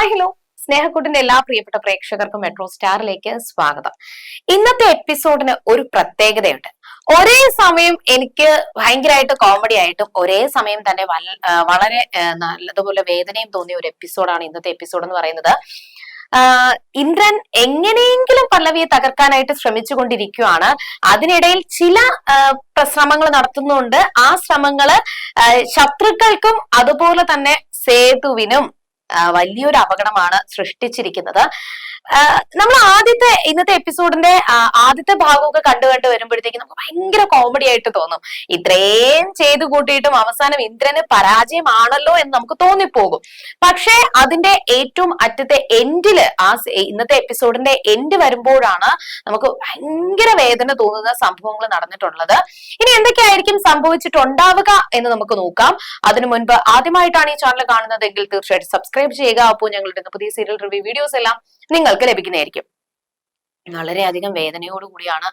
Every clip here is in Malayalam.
Hi hello. സ്നേഹക്കൂട്ടിന്റെ എല്ലാ പ്രിയപ്പെട്ട പ്രേക്ഷകർക്കും മെട്രോ സ്റ്റാറിലേക്ക് സ്വാഗതം. ഇന്നത്തെ എപ്പിസോഡിന് ഒരു പ്രത്യേകതയുണ്ട്. ഒരേ സമയം എനിക്ക് ഭയങ്കരമായിട്ട് കോമഡി ആയിട്ടും ഒരേ സമയം തന്നെ വളരെ നല്ലതുപോലെ വേദനയും തോന്നിയ ഒരു എപ്പിസോഡാണ് ഇന്നത്തെ എപ്പിസോഡ് എന്ന് പറയുന്നത്. ഇന്ദ്രൻ എങ്ങനെയെങ്കിലും പല്ലവിയെ തകർക്കാനായിട്ട് ശ്രമിച്ചുകൊണ്ടിരിക്കുകയാണ് അതിനിടയിൽ ചില ശ്രമങ്ങൾ നടത്തുന്നുണ്ട്. ആ ശ്രമങ്ങൾ ശത്രുക്കൾക്കും അതുപോലെ തന്നെ സേതുവിനും വലിയൊരു അപകടമാണ് സൃഷ്ടിച്ചിരിക്കുന്നത്. നമ്മൾ ആദ്യത്തെ ഇന്നത്തെ എപ്പിസോഡിന്റെ ആദ്യത്തെ ഭാഗമൊക്കെ കണ്ടു കണ്ടു വരുമ്പോഴത്തേക്ക് നമുക്ക് ഭയങ്കര കോമഡി ആയിട്ട് തോന്നും. ഇത്രയും ചെയ്തു കൂട്ടിയിട്ടും അവസാനം ഇന്ദ്രന് പരാജയമാണല്ലോ എന്ന് നമുക്ക് തോന്നിപ്പോകും. പക്ഷേ അതിന്റെ ഏറ്റവും അറ്റത്തെ എൻഡിൽ ആ ഇന്നത്തെ എപ്പിസോഡിന്റെ എൻഡ് വരുമ്പോഴാണ് നമുക്ക് ഭയങ്കര വേദന തോന്നുന്ന സംഭവങ്ങൾ നടന്നിട്ടുള്ളത്. ഇനി എന്തൊക്കെയായിരിക്കും സംഭവിച്ചിട്ടുണ്ടാവുക എന്ന് നമുക്ക് നോക്കാം. അതിനു മുൻപ് ആദ്യമായിട്ടാണ് ഈ ചാനൽ കാണുന്നതെങ്കിൽ തീർച്ചയായിട്ടും സബ്സ്ക്രൈബ് ചെയ്യുക. അപ്പോൾ ഞങ്ങളുടെ പുതിയ സീരിയൽ റിവ്യൂ വീഡിയോസ് എല്ലാം നിങ്ങൾക്ക് ലഭിക്കുന്നതായിരിക്കും. വളരെയധികം വേദനയോടുകൂടിയാണ്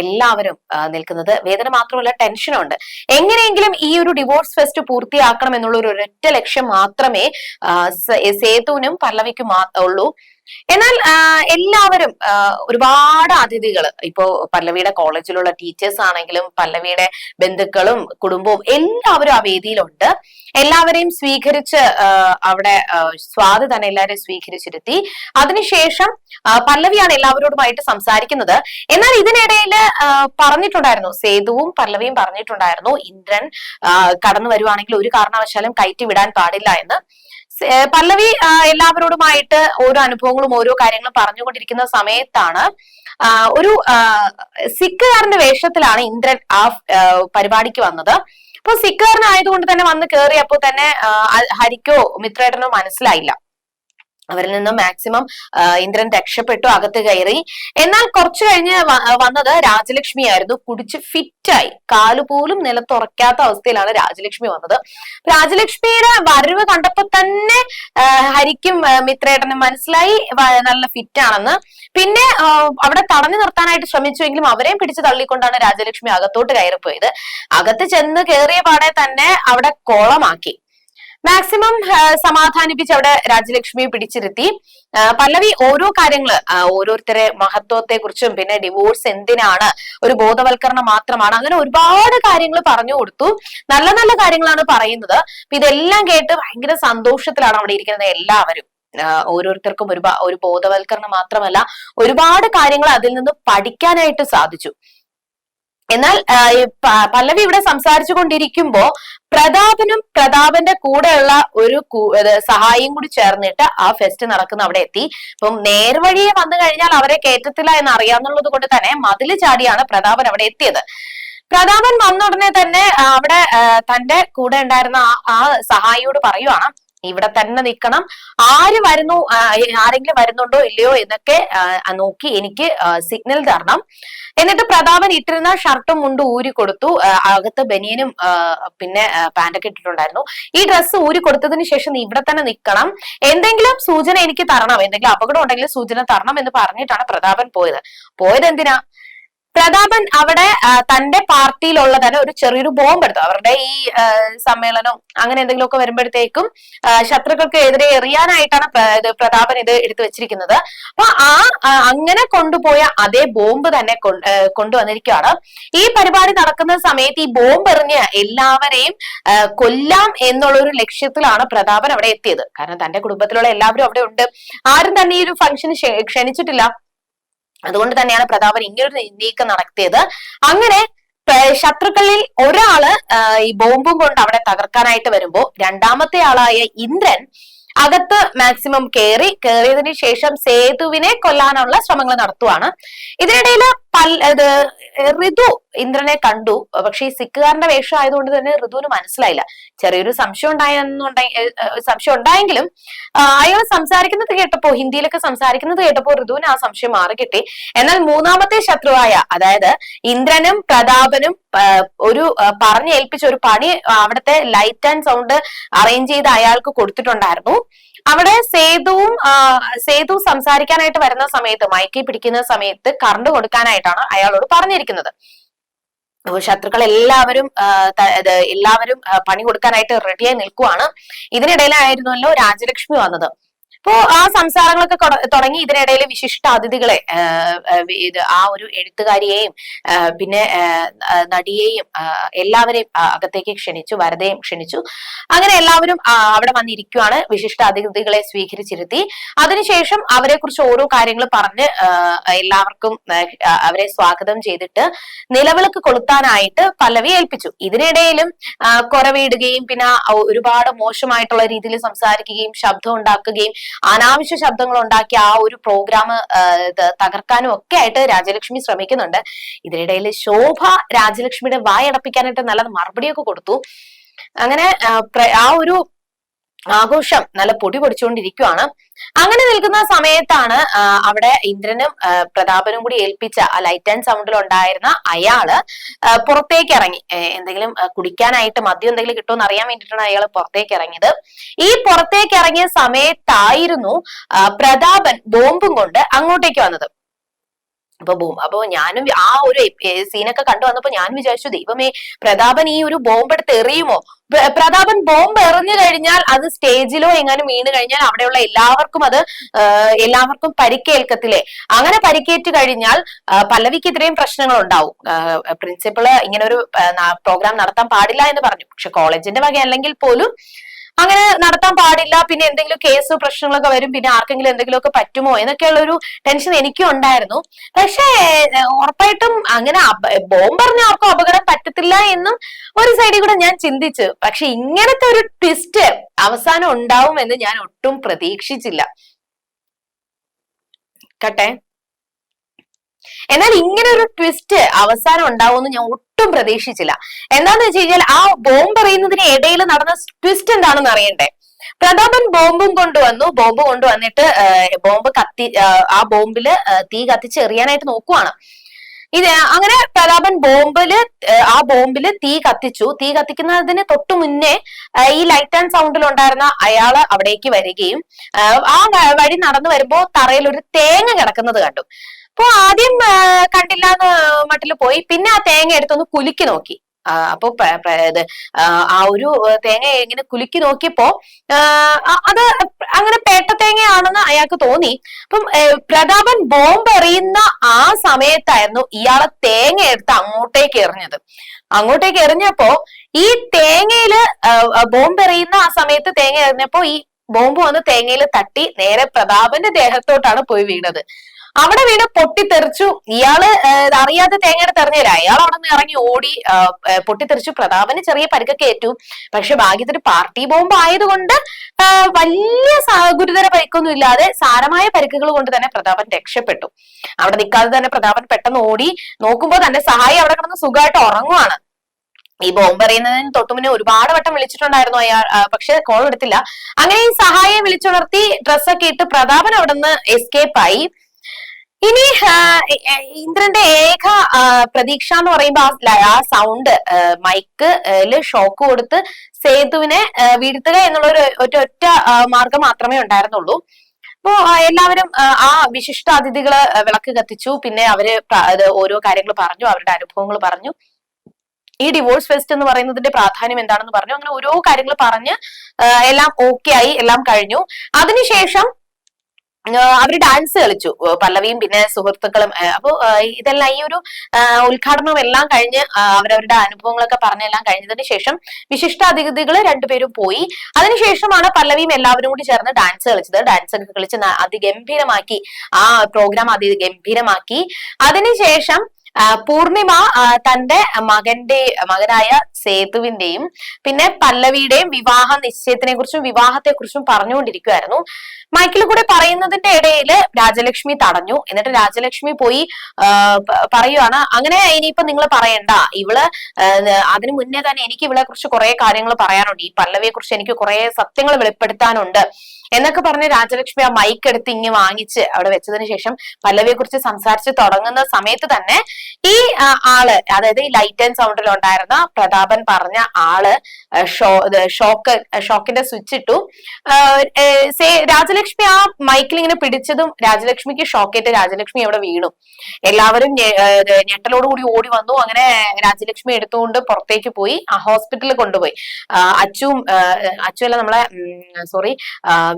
എല്ലാവരും നിൽക്കുന്നത്. വേദന മാത്രമല്ല ടെൻഷനുണ്ട് എങ്ങനെയെങ്കിലും ഈ ഒരു ഡിവോഴ്സ് ഫെസ്റ്റ് പൂർത്തിയാക്കണം എന്നുള്ള ഒരു ഒരൊറ്റ ലക്ഷ്യം മാത്രമേ സേതുവിനും പല്ലവിക്കും ഉള്ളൂ. എന്നാൽ എല്ലാവരും ഒരുപാട് അതിഥികൾ ഇപ്പോ പല്ലവിയുടെ കോളേജിലുള്ള ടീച്ചേഴ്സ് ആണെങ്കിലും പല്ലവിയുടെ ബന്ധുക്കളും കുടുംബവും എല്ലാവരും ആ വേദിയിലുണ്ട്. എല്ലാവരെയും സ്വീകരിച്ച് അവിടെ സ്വാതി തന്നെ എല്ലാവരെയും സ്വീകരിച്ചിരുത്തി. അതിനുശേഷം പല്ലവിയാണ് എല്ലാവരോടുമായിട്ട് സംസാരിക്കുന്നത്. എന്നാൽ ഇതിനിടയിൽ പറഞ്ഞിട്ടുണ്ടായിരുന്നു സേതുവും പല്ലവിയും പറഞ്ഞിട്ടുണ്ടായിരുന്നു ഇന്ദ്രൻ കടന്നു വരുവാണെങ്കിൽ ഒരു കാരണവശാലും കയറ്റി വിടാൻ പാടില്ല എന്ന്. പല്ലവി എല്ലാവരോടുമായിട്ട് ഓരോ അനുഭവങ്ങളും ഓരോ കാര്യങ്ങളും പറഞ്ഞുകൊണ്ടിരിക്കുന്ന സമയത്താണ് ഒരു സിഖുകാരന്റെ വേഷത്തിലാണ് ഇന്ദ്രൻ ആ പരിപാടിക്ക് വന്നത്. അപ്പൊ സിഖുകാരനായതുകൊണ്ട് തന്നെ വന്ന് കേറിയപ്പോ തന്നെ ഹരിക്കോ മിത്രേട്ടനോ മനസ്സിലായില്ല. അവരിൽ നിന്നും മാക്സിമം ഇന്ദ്രൻ രക്ഷപ്പെട്ടു അകത്ത് കയറി. എന്നാൽ കുറച്ചു കഴിഞ്ഞ് വന്നത് രാജലക്ഷ്മി ആയിരുന്നു. കുടിച്ച് ഫിറ്റായി കാലുപോലും നിലത്തുറക്കാത്ത അവസ്ഥയിലാണ് രാജലക്ഷ്മി വന്നത്. രാജലക്ഷ്മിയുടെ വരവ് കണ്ടപ്പോ തന്നെ ഹരിക്കും മിത്രേട്ടനും മനസ്സിലായി നല്ല ഫിറ്റാണെന്ന് പിന്നെ അവിടെ തടഞ്ഞു നിർത്താനായിട്ട് ശ്രമിച്ചുവെങ്കിലും അവരെയും പിടിച്ചു തള്ളിക്കൊണ്ടാണ് രാജലക്ഷ്മി അകത്തോട്ട് കയറിപ്പോയത്. അകത്ത് ചെന്ന് കയറിയ പാടെ തന്നെ അവിടെ കോളമാക്കി. മാക്സിമം സമാധാനിപ്പിച്ച് അവിടെ രാജലക്ഷ്മി പിടിച്ചിരുത്തി. പല്ലവി ഓരോ കാര്യങ്ങൾ ഓരോരുത്തരെ മഹത്വത്തെ കുറിച്ചും പിന്നെ ഡിവോഴ്സ് എന്തിനാണ് ഒരു ബോധവൽക്കരണം മാത്രമാണ് അങ്ങനെ ഒരുപാട് കാര്യങ്ങൾ പറഞ്ഞു കൊടുത്തു. നല്ല നല്ല കാര്യങ്ങളാണ് പറയുന്നത്. ഇതെല്ലാം കേട്ട് ഭയങ്കര സന്തോഷത്തിലാണ് അവിടെ ഇരിക്കുന്നത് എല്ലാവരും. ഓരോരുത്തർക്കും ഒരു ഒരു ബോധവൽക്കരണം മാത്രമല്ല ഒരുപാട് കാര്യങ്ങൾ അതിൽ നിന്ന് പഠിക്കാനായിട്ട് സാധിച്ചു. എന്നാൽ പല്ലവി ഇവിടെ സംസാരിച്ചു കൊണ്ടിരിക്കുമ്പോ പ്രതാപനും പ്രതാപന്റെ കൂടെയുള്ള ഒരു സഹായിയും കൂടി ചേർന്നിട്ട് ആ ഫെസ്റ്റ് നടക്കുന്ന അവിടെ എത്തി. ഇപ്പം നേർവഴിയെ വന്നു കഴിഞ്ഞാൽ അവരെ കയറ്റത്തില്ല എന്ന് അറിയാന്നുള്ളത് കൊണ്ട് തന്നെ മതിൽ ചാടിയാണ് പ്രതാപൻ അവിടെ എത്തിയത്. പ്രതാപൻ വന്ന ഉടനെ തന്നെ അവിടെ തന്റെ കൂടെ ഉണ്ടായിരുന്ന ആ സഹായിയോട് പറയുവാണ് ഇവിടെ തന്നെ നിൽക്കണം. ആര് വരുന്നു ആരെങ്കിലും വരുന്നുണ്ടോ ഇല്ലയോ എന്നൊക്കെ നോക്കി എനിക്ക് സിഗ്നൽ തരണം. എന്നിട്ട് പ്രതാപൻ ഇട്ടിരുന്ന ഷർട്ടും മുണ്ടും ഊരി കൊടുത്തു. അകത്ത് ബനിയനും പിന്നെ പാന്റൊക്കെ ഇട്ടിട്ടുണ്ടായിരുന്നു. ഈ ഡ്രസ്സ് ഊരി കൊടുത്തതിന് ശേഷം ഇവിടെ തന്നെ നിൽക്കണം. എന്തെങ്കിലും സൂചന എനിക്ക് തരണം. എന്തെങ്കിലും അപകടം ഉണ്ടെങ്കിൽ സൂചന തരണം എന്ന് പറഞ്ഞിട്ടാണ് പ്രതാപൻ പോയത്. പോയത് എന്തിനാ പ്രതാപൻ അവിടെ തന്റെ പാർട്ടിയിലുള്ള തന്നെ ഒരു ചെറിയൊരു ബോംബ് എടുത്തു. അവരുടെ ഈ സമ്മേളനം അങ്ങനെ എന്തെങ്കിലുമൊക്കെ വരുമ്പോഴത്തേക്കും ശത്രുക്കൾക്ക് എതിരെ എറിയാനായിട്ടാണ് പ്രതാപൻ ഇത് എടുത്തു വെച്ചിരിക്കുന്നത്. അപ്പൊ ആ അങ്ങനെ കൊണ്ടുപോയ അതേ ബോംബ് തന്നെ കൊണ്ടുവന്നിരിക്കുകയാണ്. ഈ പരിപാടി നടക്കുന്ന സമയത്ത് ഈ ബോംബ് എറിഞ്ഞ് എല്ലാവരെയും കൊല്ലാം എന്നുള്ള ഒരു ലക്ഷ്യത്തിലാണ് പ്രതാപൻ അവിടെ എത്തിയത്. കാരണം തന്റെ കുടുംബത്തിലുള്ള എല്ലാവരും അവിടെ ഉണ്ട്. ആരും തന്നെ ഈ ഒരു ഫംഗ്ഷൻ ക്ഷണിച്ചിട്ടില്ല. അതുകൊണ്ട് തന്നെയാണ് പ്രതാപൻ ഇങ്ങനൊരു നീക്കം നടത്തിയത്. അങ്ങനെ ശത്രുക്കളിൽ ഒരാൾ ഈ ബോംബും കൊണ്ട് അവിടെ തകർക്കാനായിട്ട് വരുമ്പോ രണ്ടാമത്തെ ആളായ ഇന്ദ്രൻ അകത്ത് മാക്സിമം കയറി കയറിയതിനു ശേഷം സേതുവിനെ കൊല്ലാനുള്ള ശ്രമങ്ങൾ നടത്തുവാണ്. ഇതിനിടയിൽ പൽ ഋതു ഇന്ദ്രനെ കണ്ടു. പക്ഷെ ഈ സിഖുകാരന്റെ വേഷം ആയതുകൊണ്ട് തന്നെ ഋതുവിന് മനസ്സിലായില്ല. ചെറിയൊരു സംശയം ഉണ്ടായെന്നുണ്ടെങ്കിൽ സംശയം ഉണ്ടായെങ്കിലും അയാൾ സംസാരിക്കുന്നത് കേട്ടപ്പോ ഹിന്ദിയിലൊക്കെ സംസാരിക്കുന്നത് കേട്ടപ്പോ ഋതുവിന് ആ സംശയം മാറി കിട്ടി. എന്നാൽ മൂന്നാമത്തെ ശത്രുവായ അതായത് ഇന്ദ്രനും പ്രതാപനും ഒരു പറഞ്ഞേൽപ്പിച്ച ഒരു പണി അവിടുത്തെ ലൈറ്റ് ആൻഡ് സൗണ്ട് അറേഞ്ച് ചെയ്ത് അയാൾക്ക് കൊടുത്തിട്ടുണ്ടായിരുന്നു. അവിടെ സേതുവും സേതു സംസാരിക്കാനായിട്ട് വരുന്ന സമയത്ത് മയക്കി പിടിക്കുന്ന സമയത്ത് കറണ്ട് കൊടുക്കാനായിട്ടാണ് അയാളോട് പറഞ്ഞിരിക്കുന്നത്. ശത്രുക്കൾ എല്ലാവരും എല്ലാവരും പണി കൊടുക്കാനായിട്ട് റെഡിയായി നിൽക്കുവാണ്. ഇതിനിടയിലായിരുന്നല്ലോ രാജലക്ഷ്മി വന്നത്. അപ്പോ ആ സംസാരങ്ങളൊക്കെ തുടങ്ങി ഇതിനിടയിൽ വിശിഷ്ട അതിഥികളെ ഇത് ആ ഒരു എഴുത്തുകാരിയെയും പിന്നെ നടിയെയും എല്ലാവരെയും അകത്തേക്ക് ക്ഷണിച്ചു വരതയും ക്ഷണിച്ചു. അങ്ങനെ എല്ലാവരും അവിടെ വന്നിരിക്കുവാണ് വിശിഷ്ട അതിഥികളെ സ്വീകരിച്ചിരുത്തി. അതിനുശേഷം അവരെ കുറിച്ച് ഓരോ കാര്യങ്ങൾ പറഞ്ഞ് എല്ലാവർക്കും അവരെ സ്വാഗതം ചെയ്തിട്ട് നിലവിളക്ക് കൊളുത്താനായിട്ട് പല്ലവി ഏൽപ്പിച്ചു. ഇതിനിടയിലും കുറവിടുകയും പിന്നെ ഒരുപാട് മോശമായിട്ടുള്ള രീതിയിൽ സംസാരിക്കുകയും ശബ്ദം ഉണ്ടാക്കുകയും അനാവശ്യ ശബ്ദങ്ങൾ ഉണ്ടാക്കി ആ ഒരു പ്രോഗ്രാം തകർക്കാനും ഒക്കെ ആയിട്ട് രാജലക്ഷ്മി ശ്രമിക്കുന്നുണ്ട്. ഇതിനിടയിൽ ശോഭ രാജലക്ഷ്മിയുടെ വായടപ്പിക്കാനായിട്ട് നല്ല മറുപടിയൊക്കെ കൊടുത്തു. അങ്ങനെ ആ, ഒരു ആഘോഷം നല്ല പൊടി പൊടിച്ചുകൊണ്ടിരിക്കുവാണ്. അങ്ങനെ നിൽക്കുന്ന സമയത്താണ് അവിടെ ഇന്ദ്രനും പ്രതാപനും കൂടി ഏൽപ്പിച്ച ആ ലൈറ്റ് ആൻഡ് സൗണ്ടിൽ ഉണ്ടായിരുന്ന അയാൾ പുറത്തേക്ക് ഇറങ്ങി എന്തെങ്കിലും കുടിക്കാനായിട്ട് മദ്യം എന്തെങ്കിലും കിട്ടുമെന്ന് അറിയാൻ വേണ്ടിയിട്ടാണ് അയാൾ പുറത്തേക്ക് ഇറങ്ങിയത് ഈ പുറത്തേക്ക് ഇറങ്ങിയ സമയത്തായിരുന്നു പ്രതാപൻ ബോംബും കൊണ്ട് അങ്ങോട്ടേക്ക് വന്നത്. അപ്പൊ ബോം അപ്പൊ ഞാനും ആ ഒരു സീനൊക്കെ കണ്ടു വന്നപ്പോ ഞാൻ വിചാരിച്ചു ദൈവമേ പ്രതാപൻ ഈ ഒരു ബോംബ് എടുത്ത് എറിയുമോ? പ്രതാപൻ ബോംബ് എറിഞ്ഞു കഴിഞ്ഞാൽ അത് സ്റ്റേജിലോ എങ്ങാനും വീണ് കഴിഞ്ഞാൽ അവിടെയുള്ള എല്ലാവർക്കും അത് എല്ലാവർക്കും പരിക്കേൽക്കത്തില്ലേ? അങ്ങനെ പരിക്കേറ്റ് കഴിഞ്ഞാൽ പല്ലവിക്ക് ഇത്രയും പ്രശ്നങ്ങൾ ഉണ്ടാവും പ്രിൻസിപ്പൾ ഇങ്ങനെ ഒരു പ്രോഗ്രാം നടത്താൻ പാടില്ല എന്ന് പറഞ്ഞു. പക്ഷെ കോളേജിന്റെ വക അല്ലെങ്കിൽ പോലും അങ്ങനെ നടത്താൻ പാടില്ല പിന്നെ എന്തെങ്കിലും കേസ് പ്രശ്നങ്ങളൊക്കെ വരും പിന്നെ ആർക്കെങ്കിലും എന്തെങ്കിലുമൊക്കെ പറ്റുമോ എന്നൊക്കെയുള്ള ഒരു ടെൻഷൻ എനിക്കും ഉണ്ടായിരുന്നു. പക്ഷേ ഉറപ്പായിട്ടും അങ്ങനെ ബോംബ് പറഞ്ഞ ആർക്കും അപകടം പറ്റത്തില്ല എന്നും ഒരു സൈഡിൽ കൂടെ ഞാൻ ചിന്തിച്ചു. പക്ഷെ ഇങ്ങനത്തെ ഒരു ട്വിസ്റ്റ് അവസാനം ഉണ്ടാവും എന്ന് ഞാൻ ഒട്ടും പ്രതീക്ഷിച്ചില്ല. കട്ടെ. എന്നാൽ ഇങ്ങനെ ഒരു ട്വിസ്റ്റ് അവസാനം ഉണ്ടാവുമെന്ന് ഞാൻ ഒട്ടും പ്രതീക്ഷിച്ചില്ല. എന്താന്ന് വെച്ച് കഴിഞ്ഞാൽ ആ ബോംബ് എറിയുന്നതിന് ഇടയിൽ നടന്ന ട്വിസ്റ്റ് എന്താണെന്ന് അറിയണ്ടേ? പ്രതാപൻ ബോംബും കൊണ്ടുവന്നു. ബോംബ് കൊണ്ടുവന്നിട്ട് ബോംബ് കത്തി ആ, ബോംബിൽ തീ കത്തിച്ച് എറിയാനായിട്ട് നോക്കുവാണ്. ഇത് അങ്ങനെ പ്രതാപൻ ബോംബിൽ ആ, ബോംബിൽ തീ കത്തിച്ചു. തീ കത്തിക്കുന്നതിന് തൊട്ടു മുന്നേ ഈ ലൈറ്റ് ആൻഡ് സൗണ്ടിൽ ഉണ്ടായിരുന്ന അയാൾ അവിടേക്ക് വരികയും ആ വഴി നടന്നു വരുമ്പോ തറയിൽ ഒരു തേങ്ങ കിടക്കുന്നത് കണ്ടു. അപ്പൊ ആദ്യം കണ്ടില്ല എന്ന് മട്ടിൽ പോയി. പിന്നെ ആ തേങ്ങ എടുത്തൊന്ന് കുലുക്കി നോക്കി. അപ്പൊ ഇത് ആ, ഒരു തേങ്ങ ഇങ്ങനെ കുലുക്കി നോക്കിയപ്പോ അത് അങ്ങനെ പേട്ട തേങ്ങയാണെന്ന് അയാൾക്ക് തോന്നി. അപ്പം പ്രതാപൻ ബോംബ് എറിയുന്ന ആ സമയത്തായിരുന്നു ഇയാളെ തേങ്ങ എടുത്ത് അങ്ങോട്ടേക്ക് എറിഞ്ഞത്. അങ്ങോട്ടേക്ക് എറിഞ്ഞപ്പോ ഈ തേങ്ങയിൽ ബോംബ് എറിയുന്ന ആ സമയത്ത് തേങ്ങ എറിഞ്ഞപ്പോ ഈ ബോംബ് വന്ന് തേങ്ങയിൽ തട്ടി നേരെ പ്രതാപന്റെ ദേഹത്തോട്ടാണ് പോയി വീണത്. അവിടെ വീണ് പൊട്ടിത്തെറിച്ചു. ഇയാൾ അറിയാതെ തേങ്ങയുടെ എറിഞ്ഞുതരാം അയാൾ അവിടെ നിന്ന് ഇറങ്ങി ഓടി പൊട്ടിത്തെറിച്ചു. പ്രതാപന് ചെറിയ പരിക്കൊക്കെ ഏറ്റു. പക്ഷെ ഭാഗ്യത്തിന് പാർട്ടി ബോംബ് ആയതുകൊണ്ട് വലിയ ഗുരുതര പരിക്കൊന്നും ഇല്ലാതെ സാരമായ പരിക്കുകൾ കൊണ്ട് തന്നെ പ്രതാപൻ രക്ഷപ്പെട്ടു. അവിടെ നിൽക്കാതെ തന്നെ പ്രതാപൻ പെട്ടെന്ന് ഓടി. നോക്കുമ്പോൾ തന്നെ സഹായി അവിടെ കിടന്ന് സുഖമായിട്ട് ഉറങ്ങുവാണ്. ഈ ബോംബ് എറിയുന്നതിന് തൊട്ടു മുന്നേ ഒരുപാട് വട്ടം വിളിച്ചിട്ടുണ്ടായിരുന്നു അയാൾ പക്ഷെ കോൾ എടുത്തില്ല. അങ്ങനെ ഈ സഹായം വിളിച്ചുണർത്തി ഡ്രസ്സൊക്കെ ഇട്ട് പ്രതാപൻ അവിടെ നിന്ന് എസ്കേപ്പ് ആയി. ഇനി ഇന്ദ്രന്റെ ഏക പ്രതീക്ഷ എന്ന് പറയുമ്പോ ആ സൗണ്ട് മൈക്ക് ഷോക്ക് കൊടുത്ത് സേതുവിനെ വീഴ്ത്തുക എന്നുള്ള ഒരു ഒറ്റ മാർഗം മാത്രമേ ഉണ്ടായിരുന്നുള്ളൂ. അപ്പോ എല്ലാവരും ആ വിശിഷ്ട അതിഥികൾ വിളക്ക് കത്തിച്ചു. പിന്നെ അവർ ഓരോ കാര്യങ്ങൾ പറഞ്ഞു അവരുടെ അനുഭവങ്ങൾ പറഞ്ഞു. ഈ ഡിവോഴ്സ് ഫെസ്റ്റ് എന്ന് പറയുന്നതിന്റെ പ്രാധാന്യം എന്താണെന്ന് പറഞ്ഞു. അങ്ങനെ ഓരോ കാര്യങ്ങൾ പറഞ്ഞ് എല്ലാം ഓക്കെ ആയി എല്ലാം കഴിഞ്ഞു. അതിനുശേഷം ആ, അവർ ഡാൻസ് കളിച്ചു. പല്ലവിയും പിന്നെ സുഹൃത്തുക്കളും അപ്പോൾ അപ്പൊ ഇതെല്ലാം ഈ ഒരു ഉദ്ഘാടനം എല്ലാം കഴിഞ്ഞ് അവരവരുടെ അനുഭവങ്ങളൊക്കെ പറഞ്ഞെല്ലാം കഴിഞ്ഞതിന് ശേഷം വിശിഷ്ട അതിഥികൾ രണ്ടുപേരും പോയി. അതിനുശേഷമാണ് പല്ലവിയും എല്ലാവരും കൂടി ചേർന്ന് ഡാൻസ് കളിച്ചത്. ഡാൻസ് ഒക്കെ കളിച്ച് അതിഗംഭീരമാക്കി ആ പ്രോഗ്രാം അതിഗംഭീരമാക്കി അതിനുശേഷം പൂർണിമ തന്റെ മകന്റെ മകനായ സേതുവിന്റെയും പിന്നെ പല്ലവിയുടെയും വിവാഹ നിശ്ചയത്തിനെ കുറിച്ചും വിവാഹത്തെ കുറിച്ചും പറഞ്ഞുകൊണ്ടിരിക്കുകയായിരുന്നു മൈക്കിൾ കൂടെ പറയുന്നതിന്റെ ഇടയിൽ രാജലക്ഷ്മി തടഞ്ഞു. എന്നിട്ട് രാജലക്ഷ്മി പോയി പറയുവാണ് അങ്ങനെ ഇനിയിപ്പോ നിങ്ങൾ പറയണ്ട. ഇവൾ അതിനു മുന്നേ തന്നെ എനിക്ക് ഇവളെ കുറിച്ച് കുറെ കാര്യങ്ങൾ പറയാനുണ്ട്. ഈ പല്ലവിയെ കുറിച്ച് എനിക്ക് കുറെ സത്യങ്ങൾ വെളിപ്പെടുത്താനുണ്ട്. എന്നൊക്കെ പറഞ്ഞ് രാജലക്ഷ്മി ആ മൈക്ക് എടുത്ത് ഇങ്ങ് വാങ്ങിച്ച് അവിടെ വെച്ചതിന് ശേഷം പല്ലവിയെ കുറിച്ച് സംസാരിച്ച് തുടങ്ങുന്ന സമയത്ത് തന്നെ ഈ ആൾ അതായത് ഈ ലൈറ്റ് ആൻഡ് സൗണ്ടിൽ ഉണ്ടായിരുന്ന പ്രതാപൻ പറഞ്ഞ ആൾ ഷോ ഷോക്ക് ഷോക്കിന്റെ സ്വിച്ച് ഇട്ടു. സേ- രാജലക്ഷ്മി ആ മൈക്കിൽ ഇങ്ങനെ പിടിച്ചതും രാജലക്ഷ്മിക്ക് ഷോക്കേറ്റ് രാജലക്ഷ്മി അവിടെ വീണു. എല്ലാവരും ഞെട്ടലോടുകൂടി ഓടി വന്നു. അങ്ങനെ രാജലക്ഷ്മി എടുത്തുകൊണ്ട് പുറത്തേക്ക് പോയി ആ ഹോസ്പിറ്റലിൽ കൊണ്ടുപോയി. അച്ചും അച്ചു അല്ല നമ്മളെ സോറി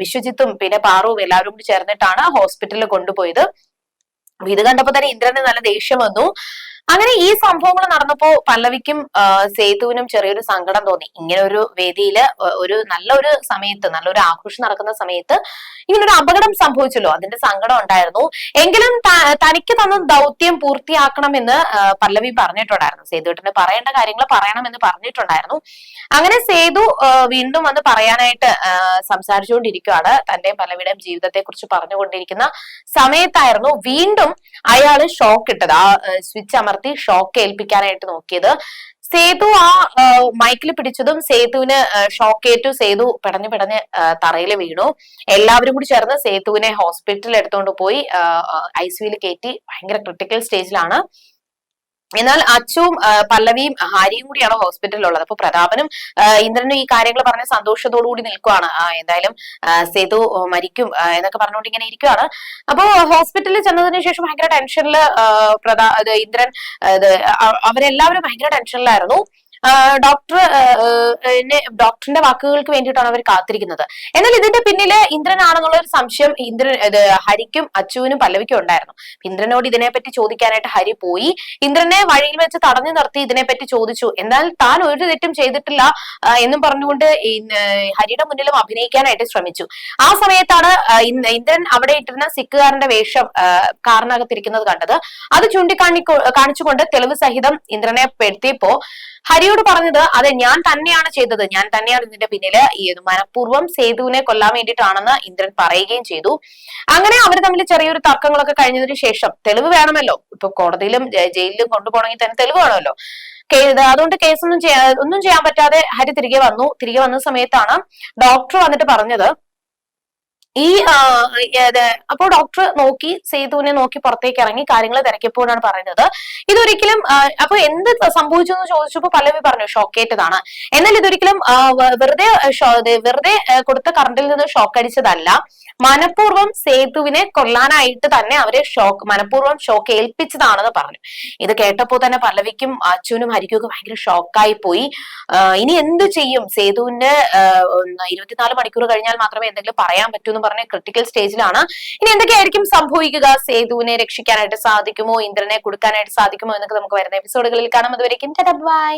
വിശ്വജിത്തും പിന്നെ പാറുവും എല്ലാവരും കൂടി ചേർന്നിട്ടാണ് ഹോസ്പിറ്റലിൽ കൊണ്ടുപോയത്. ഇത് കണ്ടപ്പോ തന്നെ ഇന്ദ്രന് നല്ല ദേഷ്യം വന്നു. അങ്ങനെ ഈ സംഭവങ്ങൾ നടന്നപ്പോ പല്ലവിക്കും സേതുവിനും ചെറിയൊരു സങ്കടം തോന്നി. ഇങ്ങനെ ഒരു വേദിയിൽ ഒരു നല്ലൊരു സമയത്ത് നല്ലൊരു ആഘോഷം നടക്കുന്ന സമയത്ത് ഇങ്ങനെ ഒരു അപകടം സംഭവിച്ചല്ലോ. അതിന്റെ സങ്കടം ഉണ്ടായിരുന്നു. എങ്കിലും തനിക്ക് തന്ന ദൗത്യം പൂർത്തിയാക്കണമെന്ന് പല്ലവി പറഞ്ഞിട്ടുണ്ടായിരുന്നു. സേതുവേട്ടന് പറയേണ്ട കാര്യങ്ങൾ പറയണമെന്ന് പറഞ്ഞിട്ടുണ്ടായിരുന്നു. അങ്ങനെ സേതു വീണ്ടും വന്ന് പറയാനായിട്ട് സംസാരിച്ചുകൊണ്ടിരിക്കുകയാണ് തന്റെ പല്ലവിയുടെയും ജീവിതത്തെ കുറിച്ച് പറഞ്ഞുകൊണ്ടിരിക്കുന്ന സമയത്തായിരുന്നു വീണ്ടും അയാൾ ഷോക്ക് ഇട്ടത്. ആ സ്വിച്ച് അമർത്തി ഷോക്ക് ഏൽപ്പിക്കാനായിട്ട് നോക്കിയത്. സേതു ആ മൈക്കിൽ പിടിച്ചതും സേതുവിന് ഷോക്കേറ്റു. സേതു പിടഞ്ഞു പിടഞ്ഞ് തറയിൽ വീണു. എല്ലാവരും കൂടി ചേർന്ന് സേതുവിനെ ഹോസ്പിറ്റലിൽ എടുത്തുകൊണ്ട് പോയി ഐ സിയുയിൽ കയറ്റി ഭയങ്കര ക്രിട്ടിക്കൽ സ്റ്റേജിലാണ്. എന്നാൽ അച്ചുവും പല്ലവിയും ഹാരിയും കൂടിയാണ് ഹോസ്പിറ്റലിൽ ഉള്ളത് അപ്പൊ പ്രതാപനും ഇന്ദ്രനും ഈ കാര്യങ്ങൾ പറഞ്ഞ സന്തോഷത്തോടു കൂടി നിൽക്കുവാണ് എന്തായാലും സേതു മരിക്കും എന്നൊക്കെ പറഞ്ഞുകൊണ്ട് ഇങ്ങനെ ഇരിക്കുവാണ്. അപ്പോ ഹോസ്പിറ്റലിൽ ചെന്നതിന് ശേഷം ഭയങ്കര ടെൻഷനിൽ പ്രതാ ഇന്ദ്രൻ അവരെല്ലാവരും ഭയങ്കര ടെൻഷനിലായിരുന്നു. ഡോക്ടർ ഡോക്ടറിന്റെ വാക്കുകൾക്ക് വേണ്ടിയിട്ടാണ് അവർ കാത്തിരിക്കുന്നത്. എന്നാൽ ഇതിന്റെ പിന്നിൽ ഇന്ദ്രനാണെന്നുള്ള ഒരു സംശയം ഇന്ദ്രൻ ഹരിക്കും അച്ചുവിനും പല്ലവിക്കും ഉണ്ടായിരുന്നു. ഇന്ദ്രനോട് ഇതിനെപ്പറ്റി ചോദിക്കാനായിട്ട് ഹരി പോയി. ഇന്ദ്രനെ വഴിയിൽ വെച്ച് തടഞ്ഞു നിർത്തി ഇതിനെപ്പറ്റി ചോദിച്ചു. എന്നാൽ താൻ ഒരു തെറ്റും ചെയ്തിട്ടില്ല എന്നും പറഞ്ഞുകൊണ്ട് ഹരിയുടെ മുന്നിലും അഭിനയിക്കാനായിട്ട് ശ്രമിച്ചു. ആ സമയത്താണ് ഇന്ദ്രൻ അവിടെ ഇട്ടിരുന്ന സിക്കുകാരന്റെ വേഷം കാറിനകത്തിരിക്കുന്നത് കണ്ടത്. അത് ചൂണ്ടിക്കാണി കാണിച്ചുകൊണ്ട് തെളിവ് സഹിതം ഇന്ദ്രനെ പെടുത്തിയപ്പോ ഹരിയോട് പറഞ്ഞത് അതെ ഞാൻ തന്നെയാണ് ചെയ്തത്. ഞാൻ തന്നെയാണ് ഇതിന്റെ പിന്നിൽ ഈ മനഃപൂർവം സേതുവിനെ കൊല്ലാൻ വേണ്ടിയിട്ടാണെന്ന് ഇന്ദ്രൻ പറയുകയും ചെയ്തു. അങ്ങനെ അവർ തമ്മിൽ ചെറിയൊരു തർക്കങ്ങളൊക്കെ കഴിഞ്ഞതിന് ശേഷം തെളിവ് വേണമല്ലോ. ഇപ്പൊ കോടതിയിലും ജയിലിലും കൊണ്ടുപോകണമെങ്കിൽ തന്നെ തെളിവ് വേണമല്ലോ. അതുകൊണ്ട് കേസൊന്നും ചെയ്യാ ഒന്നും ചെയ്യാൻ പറ്റാതെ ഹരി തിരികെ വന്നു. തിരികെ വന്ന സമയത്താണ് ഡോക്ടർ വന്നിട്ട് പറഞ്ഞത് ഈ അപ്പോ ഡോക്ടർ നോക്കി സേതുവിനെ നോക്കി പുറത്തേക്ക് ഇറങ്ങി കാര്യങ്ങൾ തിരക്കിയപ്പോഴാണ് പറയുന്നത്. ഇതൊരിക്കലും അപ്പൊ എന്ത് സംഭവിച്ചു എന്ന് ചോദിച്ചപ്പോ പല്ലവി പറഞ്ഞു ഷോക്കേറ്റതാണ്. എന്നാൽ ഇതൊരിക്കലും വെറുതെ വെറുതെ കൊടുത്ത കറണ്ടിൽ നിന്ന് ഷോക്ക് അടിച്ചതല്ല മനഃപൂർവം സേതുവിനെ കൊല്ലാനായിട്ട് തന്നെ അവരെ ഷോക്ക് മനഃപൂർവം ഷോക്ക് ഏൽപ്പിച്ചതാണെന്ന് പറഞ്ഞു. ഇത് കേട്ടപ്പോ തന്നെ പല്ലവിക്കും അച്ഛനും ഹരിക്കും ഒക്കെ ഭയങ്കര ഷോക്കായി പോയി. ഇനി എന്ത് ചെയ്യും? സേതുവിന്റെ ഇരുപത്തിനാല് മണിക്കൂർ കഴിഞ്ഞാൽ മാത്രമേ എന്തെങ്കിലും പറയാൻ പറ്റൂ പറഞ്ഞ ക്രിട്ടിക്കൽ സ്റ്റേജിലാണ് ഇനി എന്തൊക്കെയായിരിക്കും സംഭവിക്കുക? സേതുവിനെ രക്ഷിക്കാനായിട്ട് സാധിക്കുമോ? ഇന്ദ്രനെ കൊടുക്കാനായിട്ട് സാധിക്കുമോ? എന്നൊക്കെ നമുക്ക് വരുന്ന എപ്പിസോഡുകളിൽ കാണാം. അതുവരേക്കും ബൈ.